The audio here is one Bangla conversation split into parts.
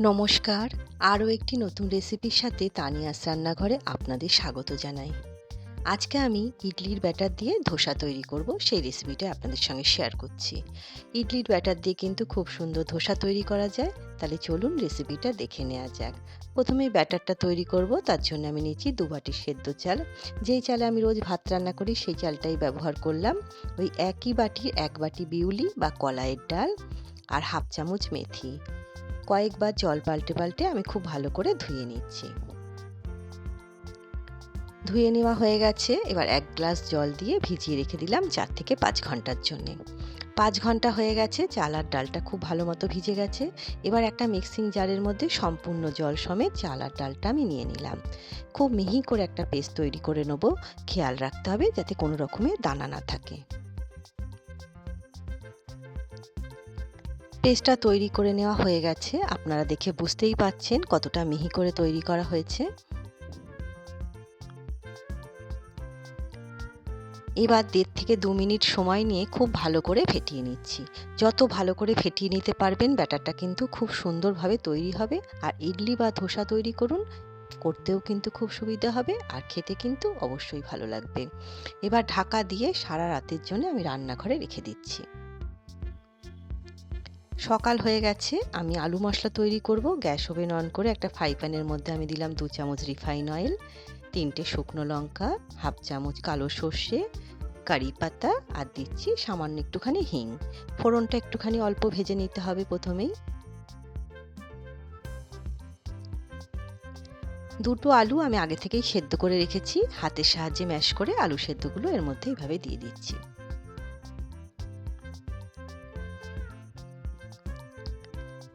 নমস্কার। আরও একটি নতুন রেসিপির সাথে তানিয়াস রান্নাঘরে আপনাদের স্বাগত জানাই। আজকে আমি ইডলির ব্যাটার দিয়ে ধোসা তৈরি করব, সেই রেসিপিটা আপনাদের সঙ্গে শেয়ার করছি। ইডলির ব্যাটার দিয়ে কিন্তু খুব সুন্দর ধোসা তৈরি করা যায়, তাহলে চলুন রেসিপিটা দেখে নেওয়া যাক। প্রথমে ব্যাটারটা তৈরি করব, তার জন্য আমি নিচ্ছি দু বাটি সেদ্ধ চাল। যেই চালে আমি রোজ ভাত রান্না করি, সেই চালটাই ব্যবহার করলাম। ওই একই বাটির এক বাটি বিউলি বা কলাইয়ের ডাল আর হাফ চামচ মেথি। কয়েকবার জল পাল্টে পাল্টে আমি খুব ভালো করে ধুয়ে নিচ্ছি। ধুয়ে নেওয়া হয়ে গেছে, এবার এক গ্লাস জল দিয়ে ভিজিয়ে রেখে দিলাম চার থেকে পাঁচ ঘণ্টার জন্যে। পাঁচ ঘণ্টা হয়ে গেছে, চাল আর ডালটা খুব ভালো মতো ভিজে গেছে। এবার একটা মিক্সিং জারের মধ্যে সম্পূর্ণ জল সমেত চাল আর ডালটা আমি নিয়ে নিলাম। খুব মিহি করে একটা পেস্ট তৈরি করে নেব। খেয়াল রাখতে হবে যাতে কোনো রকমের দানা না থাকে। পেস্টটা তৈরি করে নেওয়া হয়ে গেছে। আপনারা দেখে বুঝতেই পাচ্ছেন কতটা মিহি করে তৈরি করা হয়েছে। এবার দেড় থেকে দু মিনিট সময় নিয়ে খুব ভালো করে ফেটিয়ে নিচ্ছি। যত ভালো করে ফেটিয়ে নিতে পারবেন, ব্যাটারটা কিন্তু খুব সুন্দরভাবে তৈরি হবে। আর ইডলি বা ধোসা তৈরি করুন, করতেও কিন্তু খুব সুবিধা হবে আর খেতে কিন্তু অবশ্যই ভালো লাগবে। এবার ঢাকা দিয়ে সারা রাতের জন্য আমি রান্নাঘরে রেখে দিচ্ছি। সকাল হয়ে গেছে, আমি আলু মশলা তৈরি করব, গ্যাস ওভেন অন করে একটা ফ্রাই প্যানের মধ্যে আমি দিলাম দু চামচ রিফাইন অয়েল, তিনটে শুকনো লঙ্কা, হাফ চামচ কালো সর্ষে, কারি পাতা, আর দিচ্ছি সামান্য একটুখানি হিং। ফোড়নটা একটুখানি অল্প ভেজে নিতে হবে প্রথমেই। দুটো আলু আমি আগে থেকেই সেদ্ধ করে রেখেছি, হাতের সাহায্যে ম্যাশ করে আলু সেদ্ধগুলো এর মধ্যে এইভাবে দিয়ে দিচ্ছি।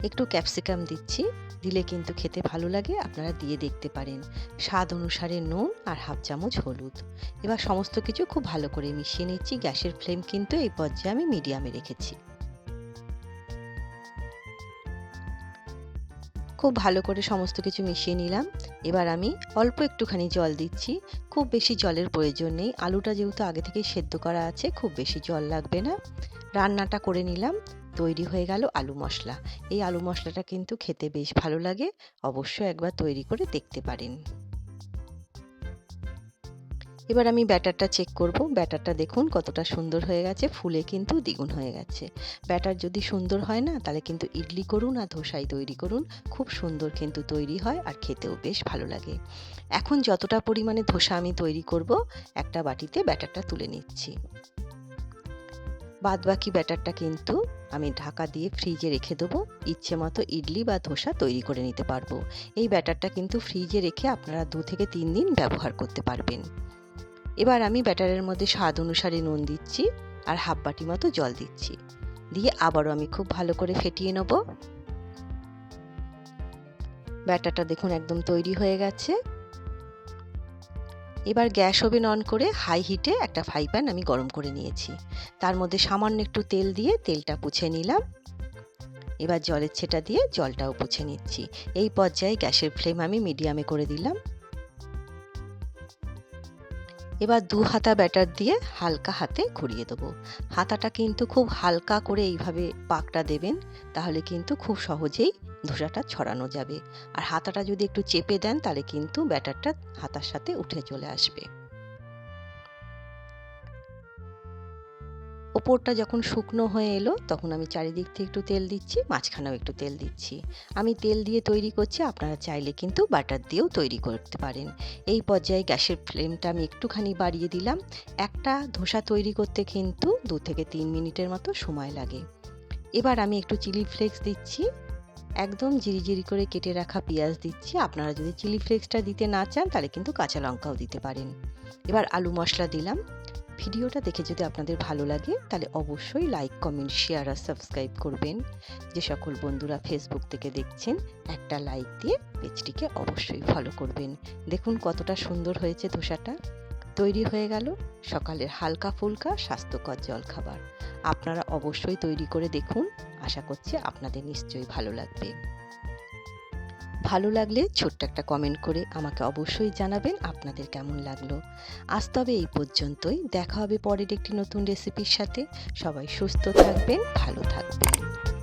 একটু ক্যাপসিকাম দিচ্ছি, দিলে কিন্তু খেতে ভালো লাগে, আপনারা দিয়ে দেখতে পারেন। স্বাদ অনুসারে নুন আর হাফ চামচ হলুদ। এবার সমস্ত কিছু খুব ভালো করে মিশিয়ে নিচ্ছি, গ্যাসের ফ্লেম কিন্তু এই পর্যায়ে আমি মিডিয়ামে রেখেছি। খুব ভালো করে সমস্ত কিছু মিশিয়ে নিলাম। এবার আমি অল্প একটুখানি জল দিচ্ছি। খুব বেশি জলের প্রয়োজন নেই। আলুটা যেহেতু আগে থেকেই সেদ্ধ করা আছে, খুব বেশি জল লাগবে না। রান্নাটা করে নিলাম। তৈরি হয়ে গেল আলু মশলা। এই আলু মশলাটা কিন্তু খেতে বেশ ভালো লাগে। অবশ্যই একবার তৈরি করে দেখতে পারেন। এবার আমি ব্যাটারটা চেক করব। ব্যাটারটা দেখুন কতটা সুন্দর হয়ে গেছে। ফুলে কিন্তু দ্বিগুণ হয়ে গেছে। ব্যাটার যদি সুন্দর হয় না, তাহলে কিন্তু ইডলি করুন আর ধোসাই তৈরি করুন। খুব সুন্দর কিন্তু তৈরি হয় আর খেতেও বেশ ভালো লাগে। এখন যতটা পরিমাণে ধোসা আমি তৈরি করব, একটা বাটিতে ব্যাটারটা তুলে নিচ্ছি। বাদবাকি ব্যাটারটা কিন্তু আমি ঢাকা দিয়ে ফ্রিজে রেখে দেবো। ইচ্ছে মতো ইডলি বা ধোসা তৈরি করে নিতে পারব। এই ব্যাটারটা কিন্তু ফ্রিজে রেখে আপনারা দু থেকে তিন দিন ব্যবহার করতে পারবেন। এবার আমি ব্যাটারের মধ্যে স্বাদ অনুসারে নুন দিচ্ছি আর হাফ বাটি মতো জল দিচ্ছি। দিয়ে আবারও আমি খুব ভালো করে ফেটিয়ে নেব। ব্যাটারটা দেখুন একদম তৈরি হয়ে গেছে। এবার গ্যাস ওভেন অন করে হাই হিটে একটা ফ্রাই প্যান আমি গরম করে নিয়েছি। তার মধ্যে সামান্য একটু তেল দিয়ে তেলটা পুছে নিলাম। এবার জলের ছেটা দিয়ে জলটাও পুছে নিচ্ছি। এই পর্যায়ে গ্যাসের ফ্লেম আমি মিডিয়ামে করে দিলাম। এবার দু হাতা ব্যাটার দিয়ে হালকা হাতে ঘুরিয়ে দেবো। হাতাটা কিন্তু খুব হালকা করে এইভাবে পাকটা দেবেন, তাহলে কিন্তু খুব সহজেই ধোসাটা ছড়ানো যাবে। আর হাতাটা যদি একটু চেপে দেন, তাহলে কিন্তু ব্যাটারটা হাতার সাথে উঠে চলে আসবে। ওপরটা যখন শুকনো হয়ে এলো, তখন আমি চারিদিক থেকে একটু তেল দিচ্ছি, মাঝখানেও একটু তেল দিচ্ছি। আমি তেল দিয়ে তৈরি করছি, আপনারা চাইলে কিন্তু বাটার দিয়েও তৈরি করতে পারেন। এই পর্যায়ে গ্যাসের ফ্লেমটা আমি একটুখানি বাড়িয়ে দিলাম। একটা ধোসা তৈরি করতে কিন্তু দু থেকে তিন মিনিটের মতো সময় লাগে। এবার আমি একটু চিলি ফ্লেক্স দিচ্ছি। একদম জিরি করে কেটে রাখা পেঁয়াজ দিচ্ছি। আপনারা যদি চিলি ফ্লেক্সটা দিতে না চান, তাহলে কিন্তু কাঁচা লঙ্কাও দিতে পারেন। এবার আলু মশলা দিলাম। ভিডিওটা দেখে যদি আপনাদের ভালো লাগে, তাহলে অবশ্যই লাইক কমেন্ট শেয়ার আর সাবস্ক্রাইব করবেন। যে সকল বন্ধুরা ফেসবুক থেকে দেখছেন, একটা লাইক দিয়ে পেজটিকে অবশ্যই ফলো করবেন। দেখুন কতটা সুন্দর হয়েছে ধোসাটা। তৈরি হয়ে গেল সকালের হালকা ফুলকা স্বাস্থ্যকর জলখাবার। আপনারা অবশ্যই তৈরি করে দেখুন। আশা করছি আপনাদের নিশ্চয়ই ভালো লাগবে। ভালো লাগলে ছোট্ট একটা কমেন্ট করে আমাকে অবশ্যই জানাবেন আপনাদের কেমন লাগল। আজ তবে এই পর্যন্তই। দেখা হবে পরের একটি নতুন রেসিপির সাথে। সবাই সুস্থ থাকবেন, ভালো থাকবেন।